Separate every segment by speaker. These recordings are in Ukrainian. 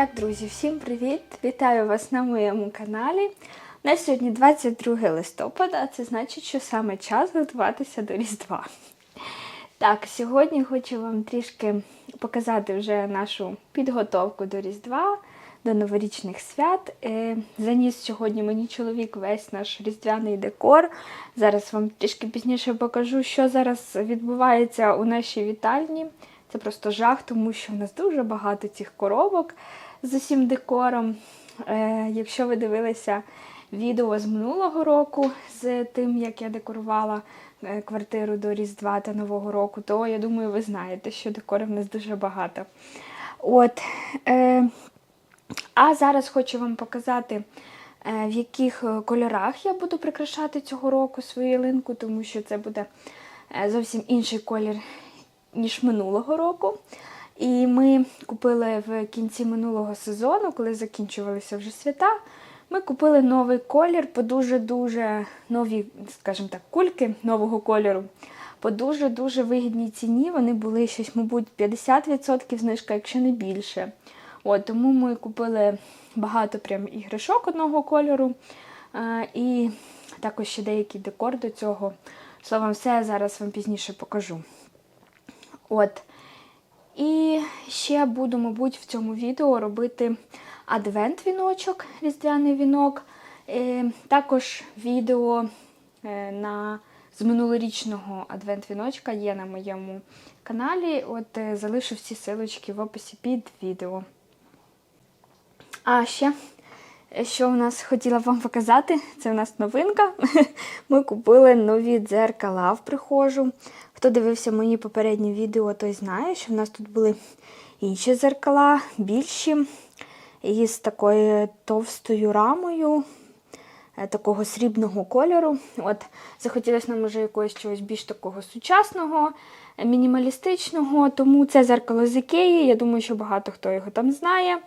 Speaker 1: Так, друзі, всім привіт! Вітаю вас на моєму каналі. У нас сьогодні 22 листопада, а це значить, що саме час готуватися до Різдва. Так, сьогодні хочу вам трішки показати вже нашу підготовку до Різдва, до новорічних свят. Е, Заніс сьогодні мені чоловік весь наш різдвяний декор. Зараз вам трішки пізніше покажу, що зараз відбувається у нашій вітальні. Це просто жах, тому що в нас дуже багато цих коробок з усім декором. Е, якщо ви дивилися відео з минулого року з тим, як я декорувала е, квартиру до Різдва та Нового року, то я думаю, ви знаєте, що декору в нас дуже багато. От, е, а зараз хочу вам показати, в яких кольорах я буду прикрашати цього року свою ялинку, тому що це буде зовсім інший колір, ніж минулого року. І ми купили в кінці минулого сезону, коли закінчувалися вже свята. Ми купили новий колір по дуже-дуже нові, скажімо так, кульки нового кольору. По дуже-дуже вигідній ціні. Вони були щось, мабуть, 50% знижка, якщо не більше. От, Тому ми купили багато прям іграшок одного кольору. Е, і також ще деякий декор до цього. Словом, все я зараз вам пізніше покажу. От. І ще буду, мабуть, в цьому відео робити адвент-віночок, різдвяний вінок. Е, також відео е, на, з минулорічного адвент-віночка є на моєму каналі. От е, залишу всі силочки в описі під відео. А ще, що у нас хотіла вам показати, це у нас новинка. Ми купили нові дзеркала в прихожу. Хто дивився мої попередні відео, той знає, що в нас тут були інші дзеркала, більші, із такою товстою рамою, е, такого срібного кольору. От, Захотілося нам вже якогось чогось більш такого сучасного, е, мінімалістичного. Тому це зеркало з Ікеї. Я думаю, що багато хто його там знає.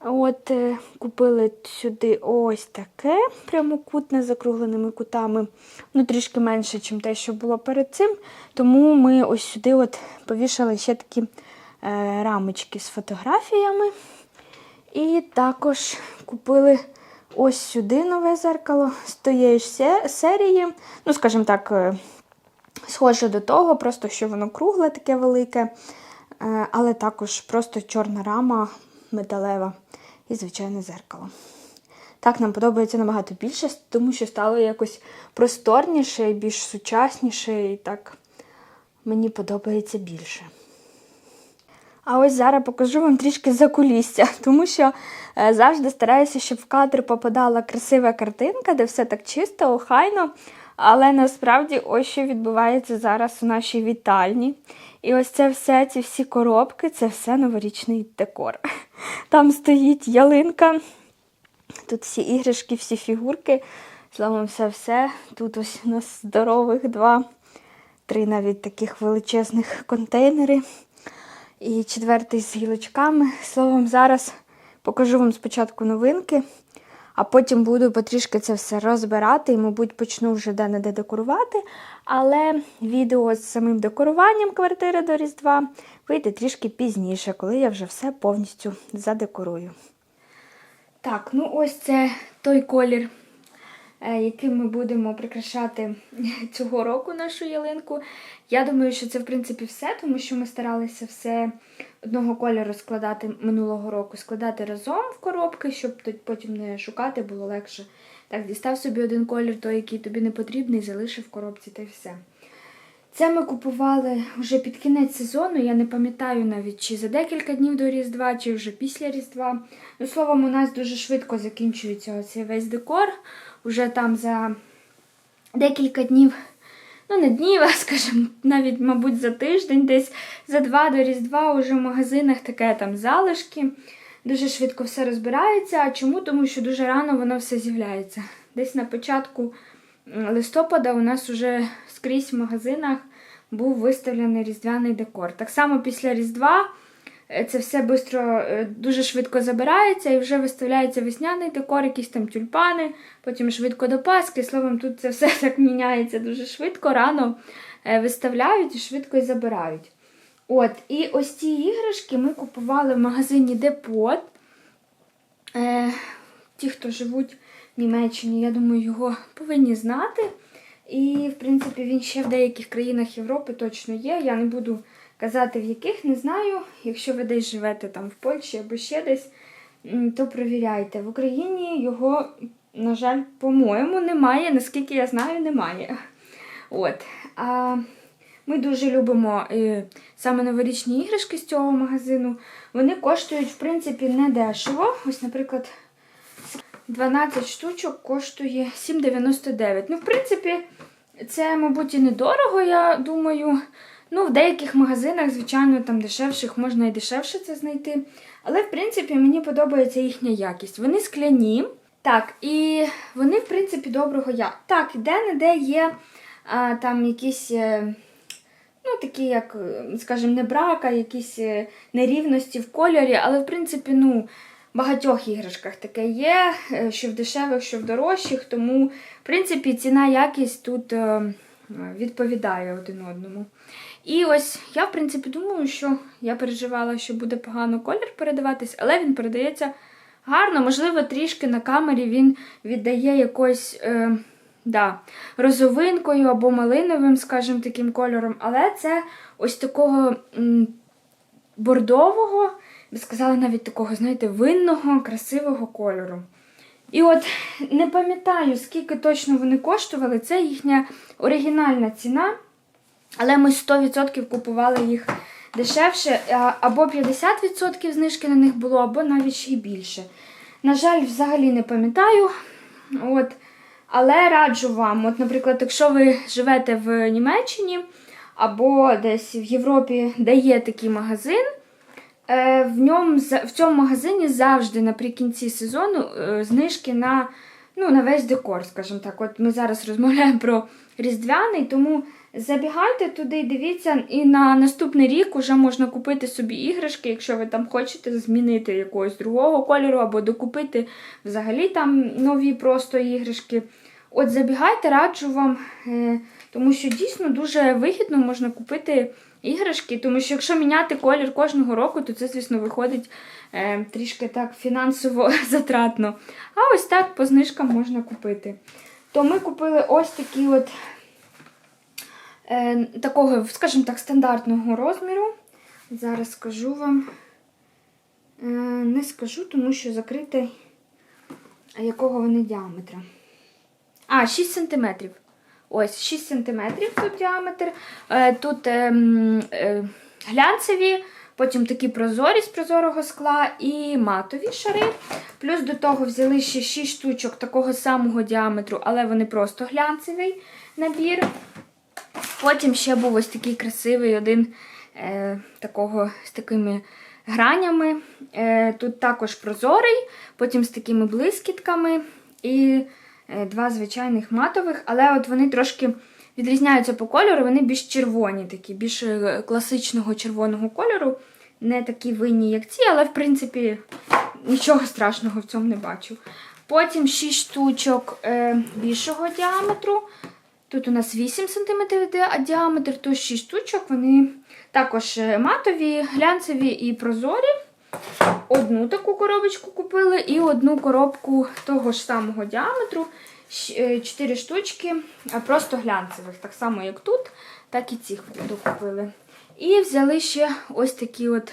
Speaker 1: От, е, Купили сюди ось таке прямокутне з закругленими кутами. Ну, трішки менше, ніж те, що було перед цим. Тому ми ось сюди от повішали ще такі е, рамочки з фотографіями. І також купили ось сюди нове зеркало з тієї ж серії. Ну, скажімо так, е, схоже до того, просто що воно кругле, таке велике, е, але також просто чорна рама металева і звичайне зеркало. Так, нам подобається набагато більше, тому що стало якось просторніше, більш сучасніше, і так мені подобається більше. А ось зараз покажу вам трішки закулісся, тому що е, завжди стараюся, щоб в кадр попадала красива картинка, де все так чисто, охайно. Але насправді ось що відбувається зараз у нашій вітальні. І ось це все, ці всі коробки, це все новорічний декор. Там стоїть ялинка, тут всі іграшки, всі фігурки. Словом, все-все. Тут ось у нас здорових два, три навіть таких величезних контейнери. І четвертий з гілочками. Словом, зараз покажу вам спочатку новинки, а потім буду потрішки це все розбирати і, мабуть, почну вже де-не-де декорувати. Але відео з самим декоруванням квартири до Різдва вийде трішки пізніше, коли я вже все повністю задекорую. Так, ну ось це той колір, яким ми будемо прикрашати цього року нашу ялинку. Я думаю, що це, в принципі, все, тому що ми старалися все одного кольору складати минулого року, складати разом в коробки, щоб потім не шукати, було легше. Так, дістав собі один колір, той, який тобі не потрібний, залишив в коробці та й все. Це ми купували вже під кінець сезону. Я не пам'ятаю навіть, чи за декілька днів до Різдва, чи вже після Різдва. Ну, словом, у нас дуже швидко закінчується оцей весь декор. Уже там за декілька днів, ну не днів, а скажімо, навіть, мабуть, за тиждень, десь за два до Різдва вже в магазинах таке там залишки. Дуже швидко все розбирається. А чому? Тому що дуже рано воно все з'являється. Десь на початку листопада у нас вже скрізь в магазинах був виставлений різдвяний декор. Так само після Різдва це все бистро, е, дуже швидко забирається і вже виставляється весняний декор, якісь там тюльпани, потім швидко до Пасхи. Словом, тут це все так міняється дуже швидко, рано е, виставляють і швидко і забирають. От, І ось ці іграшки ми купували в магазині Депот. Е, ті, хто живуть в Німеччині, я думаю, його повинні знати. І, в принципі, він ще в деяких країнах Європи точно є. Я не буду казати, в яких не знаю. Якщо ви десь живете там в Польщі або ще десь, то перевіряйте. В Україні його, на жаль, по-моєму, немає. Наскільки я знаю, немає. От. А ми дуже любимо е, саме новорічні іграшки з цього магазину. Вони коштують, в принципі, не дешево. Ось, наприклад, 12 штучок коштує 7,99. Ну, в принципі, це, мабуть, і недорого, я думаю. Ну, в деяких магазинах, звичайно, там дешевших можна і дешевше це знайти. Але, в принципі, мені подобається їхня якість. Вони скляні. Так, і вони, в принципі, доброго я. Так, де-не-де є а, там якісь. е, Ну, такі, як, е, скажімо, не брака, якісь е, нерівності в кольорі, але в принципі, ну, багатьох іграшках таке є, що в дешевих, що в дорожчих, тому, в принципі, ціна якість тут відповідає один одному. І ось я, в принципі, думаю, що я переживала, що буде погано колір передаватись, але він передається гарно. Можливо, трішки на камері він віддає якось. Е, Да, розовинкою або малиновим, скажімо, таким кольором, але це ось такого м, бордового, би сказала, навіть такого, знаєте, винного, красивого кольору. І от не пам'ятаю, скільки точно вони коштували, це їхня оригінальна ціна, але ми 100% купували їх дешевше, або 50% знижки на них було, або навіть ще й більше. На жаль, взагалі не пам'ятаю. От. Але раджу вам, от, наприклад, якщо ви живете в Німеччині або десь в Європі, де є такий магазин, е, в, ньому, в цьому магазині завжди наприкінці сезону е, знижки на, ну, на весь декор, скажімо так. От ми зараз розмовляємо про Різдвяний, тому забігайте туди, дивіться, і на наступний рік вже можна купити собі іграшки, якщо ви там хочете змінити якогось другого кольору, або докупити взагалі там нові просто іграшки. От забігайте, раджу вам, е, тому що дійсно дуже вигідно можна купити іграшки, тому що якщо міняти колір кожного року, то це, звісно, виходить е, трішки так фінансово затратно. А ось так по знижкам можна купити. То ми купили ось такі от такого, скажімо так, стандартного розміру. Зараз скажу вам. Е, не скажу, тому що закритий, якого вони діаметра. А, 6 см. Ось, 6 см тут діаметр. Е, тут ем, е, глянцеві, потім такі прозорі з прозорого скла і матові шари. Плюс до того взяли ще 6 штучок такого самого діаметру, але вони просто глянцевий набір. Потім ще був ось такий красивий один е, такого з такими гранями. Е, тут також прозорий, потім з такими блискітками і е, два звичайних матових, але от вони трошки відрізняються по кольору, вони більш червоні, такі, більш е, класичного червоного кольору. Не такі винні, як ці, але в принципі нічого страшного в цьому не бачу. Потім 6 штучок е, більшого діаметру. Тут у нас 8 см діаметр, тут 6 штучок. Вони також е, матові, глянцеві і прозорі. Одну таку коробочку купили і одну коробку того ж самого діаметру. 4 штучки, просто глянцевих. Так само, як тут, так і ці докупили. І взяли ще ось такі от е,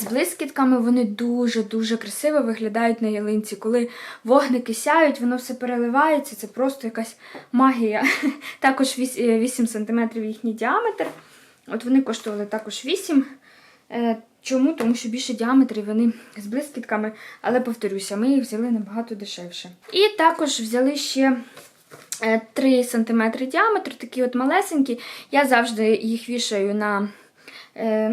Speaker 1: з блискітками. Вони дуже-дуже красиво виглядають на ялинці. Коли вогники сяють, воно все переливається. Це просто якась магія. Також 8 см їхній діаметр. От вони коштували також 8 Е, Чому? Тому що більше діаметр і вони з блискітками, але повторюся, ми їх взяли набагато дешевше. І також взяли ще е, 3 см діаметр, такі от малесенькі. Я завжди їх вішаю на, е,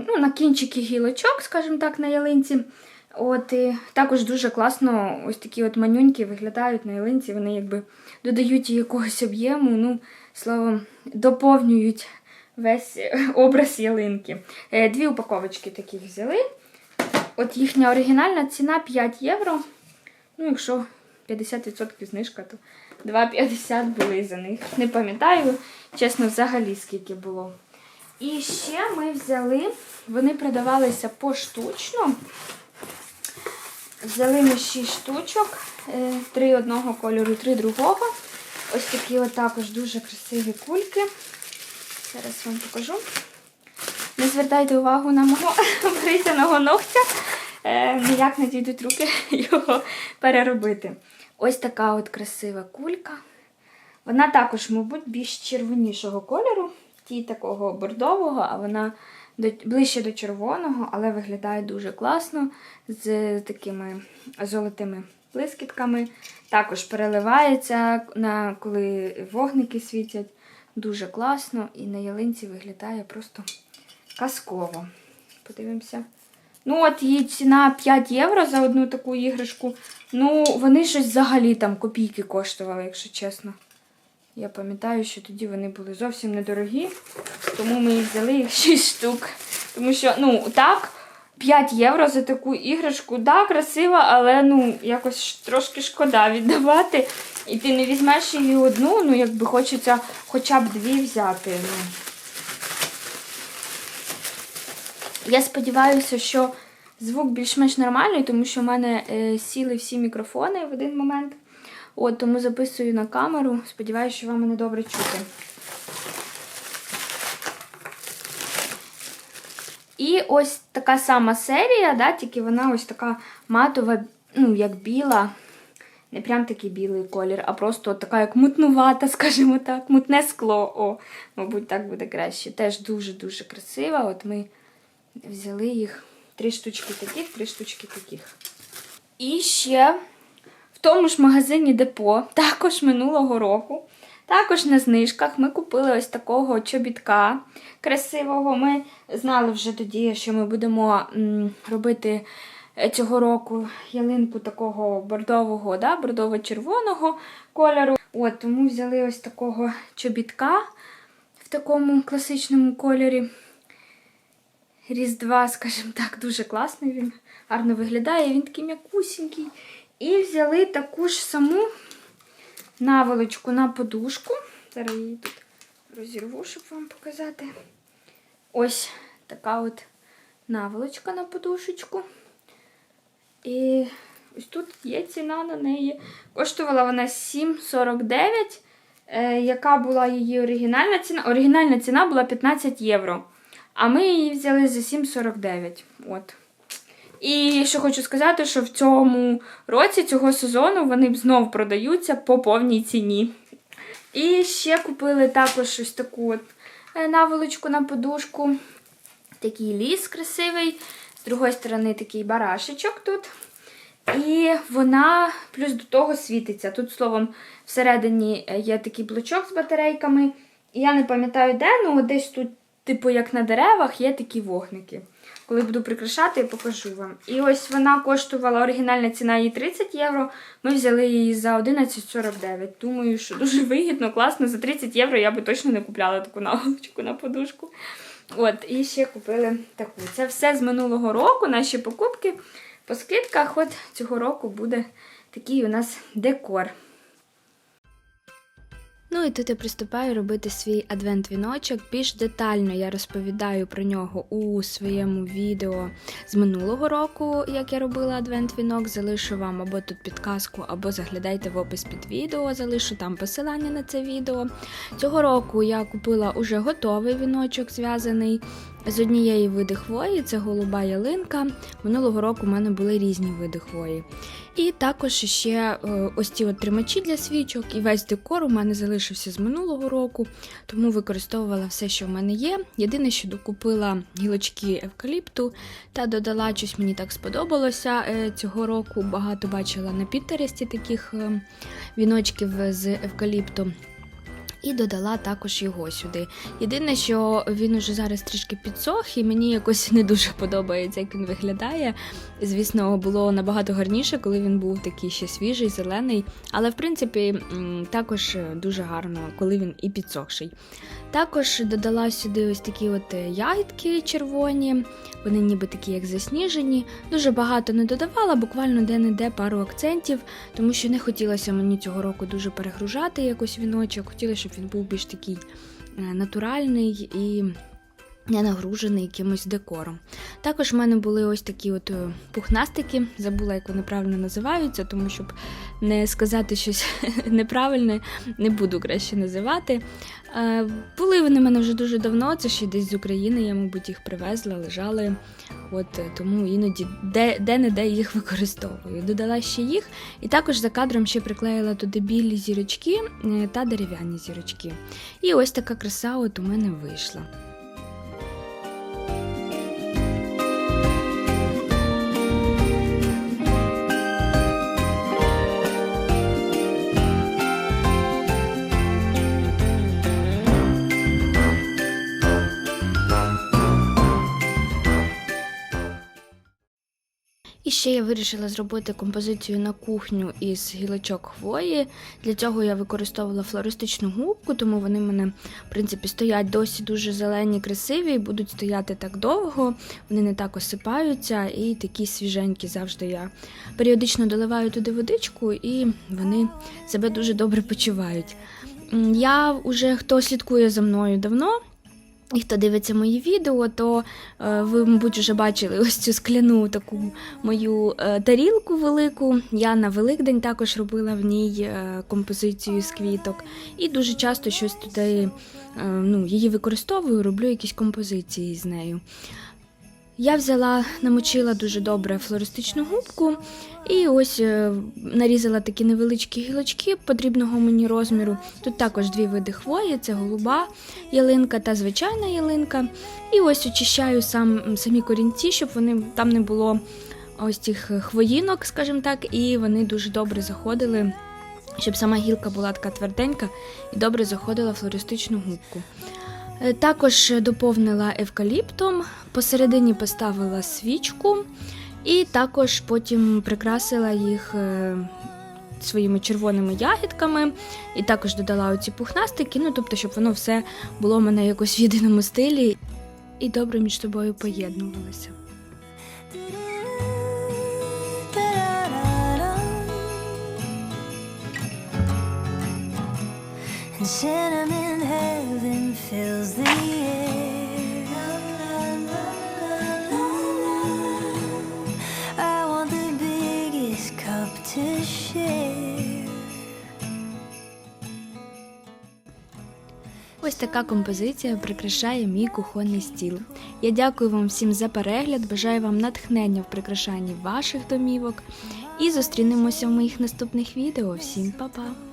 Speaker 1: ну, на кінчики гілочок, скажімо так, на ялинці. От, і також дуже класно ось такі от манюньки виглядають на ялинці. Вони якби додають їй якогось об'єму, ну, словом, доповнюють весь образ ялинки. Е, Дві упаковочки таких взяли. От їхня оригінальна ціна 5 євро. Ну, якщо 50% знижка, то 2,50 були за них. Не пам'ятаю, чесно, взагалі скільки було. І ще ми взяли, вони продавалися поштучно. Взяли ми 6 штучок, е, три одного кольору, три другого. Ось такі от також дуже красиві кульки. Зараз вам покажу. Не звертайте увагу на мого обрізаного ногтя. Е, ніяк не дійдуть руки його переробити. Ось така от красива кулька. Вона також, мабуть, більш червонішого кольору, ті такого бордового, а вона до, ближче до червоного, але виглядає дуже класно з такими золотими блискітками. Також переливається, на, коли вогники світять. Дуже класно і на ялинці виглядає просто казково. Подивимося. Ну, от її ціна 5 євро за одну таку іграшку. Ну, вони щось взагалі там копійки коштували, якщо чесно. Я пам'ятаю, що тоді вони були зовсім недорогі, тому ми їх взяли їх 6 штук. Тому що, ну, так, 5 євро за таку іграшку, да, красива, але ну, якось трошки шкода віддавати. І ти не візьмеш її одну, ну, якби хочеться хоча б дві взяти. Ну. Я сподіваюся, що звук більш-менш нормальний, тому що в мене е, сіли всі мікрофони в один момент. От, тому записую на камеру. Сподіваюся, що вам мене добре чути. І ось така сама серія, да, тільки вона ось така матова, ну, як біла. Не прям такий білий колір, а просто така як мутнувата, скажімо так, мутне скло. О, мабуть, так буде краще. Теж дуже-дуже красива. От ми взяли їх три штучки таких, три штучки таких. І ще тому ж магазині Депо, також минулого року, також на знижках ми купили ось такого чобітка красивого. Ми знали вже тоді, що ми будемо робити е, цього року ялинку такого бордового, да, бордово-червоного кольору. От, тому взяли ось такого чобітка в такому класичному кольорі. Різдва, скажімо так, дуже класний він, гарно виглядає, він такий м'якусінький. І взяли таку ж саму наволочку на подушку. Зараз її тут розірву, щоб вам показати. Ось така от наволочка на подушечку. І ось тут є ціна на неї. Коштувала вона 7,49. Е, яка була її оригінальна ціна? Оригінальна ціна була 15 євро. А ми її взяли за 7,49. От. І що хочу сказати, що в цьому році, цього сезону, вони б знов продаються по повній ціні. І ще купили також ось таку от е, наволочку на подушку. Такий ліс красивий. З другої сторони такий барашечок тут. І вона плюс до того світиться. Тут, словом, всередині е, є такий блочок з батарейками. Я не пам'ятаю, де, ну десь тут, типу, як на деревах, є такі вогники. Коли буду прикрашати, я покажу вам. І ось вона коштувала оригінальна ціна її 30 євро. Ми взяли її за 11,49. Думаю, що дуже вигідно, класно. За 30 євро я би точно не купляла таку наволочку на подушку. От, і ще купили таку. Це все з минулого року, наші покупки по скидках. От цього року буде такий у нас декор. Ну і тут я приступаю робити свій адвент-віночок. Більш детально я розповідаю про нього у своєму відео з минулого року, як я робила адвент-вінок. Залишу вам або тут підказку, або заглядайте в опис під відео, залишу там посилання на це відео. Цього року я купила уже готовий віночок, зв'язаний з однієї види хвої, це голуба ялинка. Минулого року в мене були різні види хвої. І також ще е, ось ці от тримачі для свічок, і весь декор у мене залишився з минулого року, тому використовувала все, що в мене є. Єдине, що докупила гілочки евкаліпту та додала щось мені так сподобалося е, цього року. Багато бачила на Пінтересті таких е, віночків з евкаліптом. І додала також його сюди. Єдине, що він уже зараз трішки підсох, і мені якось не дуже подобається, як він виглядає. Звісно, було набагато гарніше, коли він був такий ще свіжий, зелений. Але в принципі також дуже гарно, коли він і підсохший. Також додала сюди ось такі от е, ягідки червоні, вони ніби такі, як засніжені. Дуже багато не додавала, буквально де-не-де пару акцентів, тому що не хотілося мені цього року дуже перегружати якось віночок. Хотіла, щоб він був більш такий е, натуральний і не нагружений якимось декором. Також в мене були ось такі от е, пухнастики, забула, як вони правильно називаються, тому щоб не сказати щось неправильне, не буду краще називати. Е, Були вони в мене вже дуже давно, це ще десь з України, я, мабуть, їх привезла, лежали. От е, тому іноді де, де-не-де їх використовую. Додала ще їх, і також за кадром ще приклеїла туди білі зірочки та дерев'яні зірочки. І ось така краса от у мене вийшла. Ще я вирішила зробити композицію на кухню із гілочок хвої. Для цього я використовувала флористичну губку, тому вони в мене, в принципі, стоять досі дуже зелені, красиві і будуть стояти так довго. Вони не так осипаються і такі свіженькі завжди я періодично доливаю туди водичку, і вони себе дуже добре почувають. Я вже хто слідкує за мною давно. І хто дивиться мої відео, то е, ви, мабуть, вже бачили ось цю скляну таку мою е, тарілку велику. Я на Великдень також робила в ній е, композицію з квіток. І дуже часто щось туди ну, її використовую, роблю якісь композиції з нею. Я взяла, намочила дуже добре флористичну губку і ось е, нарізала такі невеличкі гілочки потрібного мені розміру. Тут також дві види хвої: це голуба ялинка та звичайна ялинка. І ось очищаю сам, самі корінці, щоб вони там не було ось цих хвоїнок, скажімо так, і вони дуже добре заходили. Щоб сама гілка була така тверденька і добре заходила в флористичну губку. Е, Також доповнила евкаліптом, посередині поставила свічку і також потім прикрасила їх е, своїми червоними ягідками, і також додала оці пухнастики, ну тобто, щоб воно все було в мене якось в єдиному стилі. І добре між собою поєднувалося.
Speaker 2: Fills the air. I want the biggest cup to share.
Speaker 1: Ось така композиція прикрашає мій кухонний стіл. Я дякую вам всім за перегляд, бажаю вам натхнення в прикрашанні ваших домівок і зустрінемося в моїх наступних відео. Всім па-па!